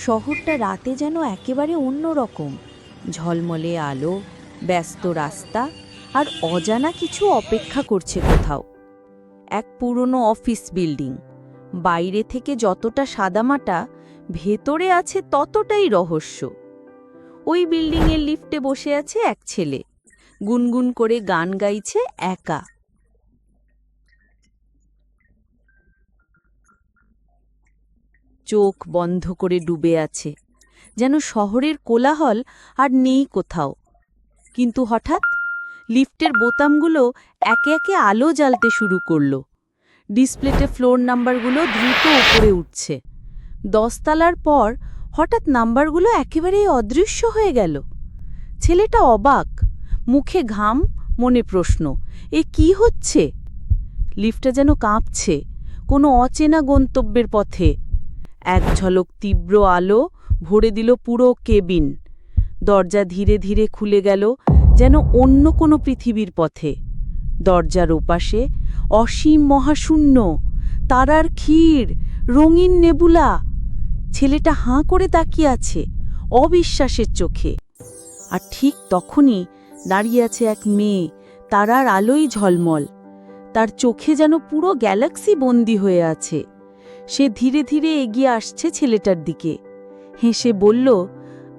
শহরটা রাতে যেন একেবারে অন্যরকম। ঝলমলে আলো, ব্যস্ত রাস্তা আর অজানা কিছু অপেক্ষা করছে কোথাও। এক পুরনো অফিস বিল্ডিং। বাইরে থেকে যতটা সাদামাটা, ভেতরে আছে ততটাই রহস্য। ওই বিল্ডিংয়ের লিফটে বসে আছে এক ছেলে। গুনগুন করে গান গাইছে একা। চোখ বন্ধ করে ডুবে আছে, যেন শহরের কোলাহল আর নেই কোথাও। কিন্তু হঠাৎ লিফটের বোতামগুলো একে একে আলো জ্বালতে শুরু করল। ডিসপ্লেতে ফ্লোর নাম্বারগুলো দ্রুত উপরে উঠছে। দশতলার পর হঠাৎ নাম্বারগুলো একেবারেই অদৃশ্য হয়ে গেল। ছেলেটা অবাক, মুখে ঘাম, মনে প্রশ্ন, এ কি হচ্ছে? লিফটটা যেন কাঁপছে, কোনো অচেনা গন্তব্যের পথে। এক ঝলক তীব্র আলো ভরে দিল পুরো কেবিন। দরজা ধীরে ধীরে খুলে গেল যেন অন্য কোনো পৃথিবীর পথে। দরজার ওপাশে অসীম মহাশূন্য, তারার ক্ষীর, রঙিন নেবুলা। ছেলেটা হাঁ করে তাকিয়ে আছে অবিশ্বাসের চোখে। আর ঠিক তখনই দাঁড়িয়ে আছে এক মেয়ে, তারার আলোই ঝলমল। তার চোখে যেন পুরো গ্যালাক্সি বন্দি হয়ে আছে। সে ধীরে ধীরে এগিয়ে আসছে ছেলেটার দিকে। হেসে বলল,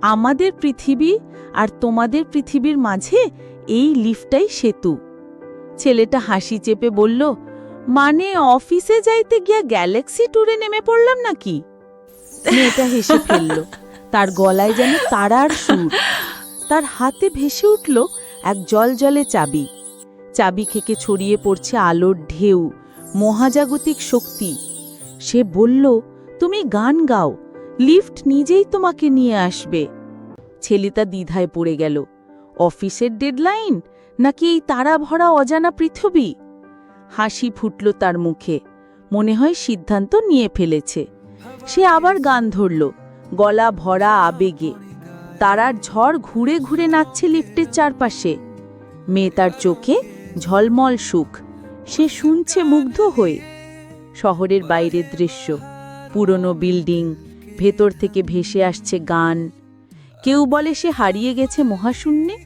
আমাদের পৃথিবী আর তোমাদের পৃথিবীর মাঝে এই লিফটাই সেতু। ছেলেটা হাসি চেপে বলল মানে অফিসে যাইতে গিয়া গ্যালাক্সি ট্যুরে নেমে পড়লাম নাকি? মেয়েটা হেসে ফেলল, তার গলায় যেন তারার সুর। তার হাতে ভেসে উঠল এক জলজলে চাবি। চাবি খেকে ছড়িয়ে পড়ছে আলোর ঢেউ, মহাজাগতিক শক্তি। সে বলল, তুমি গান গাও, লিফট নিজেই তোমাকে নিয়ে আসবে। ছেলেটা দ্বিধায় পড়ে গেল, অফিসের ডেডলাইন? নাকি এই তারা ভরা অজানা পৃথিবী? হাসি ফুটল তার মুখে, মনে হয় সিদ্ধান্ত নিয়ে ফেলেছে। সে আবার গান ধরল, গলা ভরা আবেগে। তারার ঝড় ঘুরে ঘুরে নাচছে লিফটের চারপাশে। মেয়ে তার চোখে ঝলমল সুখ, সে শুনছে মুগ্ধ হয়ে। শহরের বাইরের দৃশ্য। পুরনো বিল্ডিং, ভেতর থেকে ভেসে আসছে গান। কেউ বলে সে হারিয়ে গেছে মহাশূন্যে,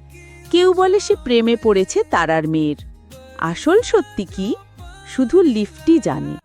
কেউ বলে সে প্রেমে পড়েছে তারার মেয়ের। আসল সত্যি কি? শুধু লিফটই জানে।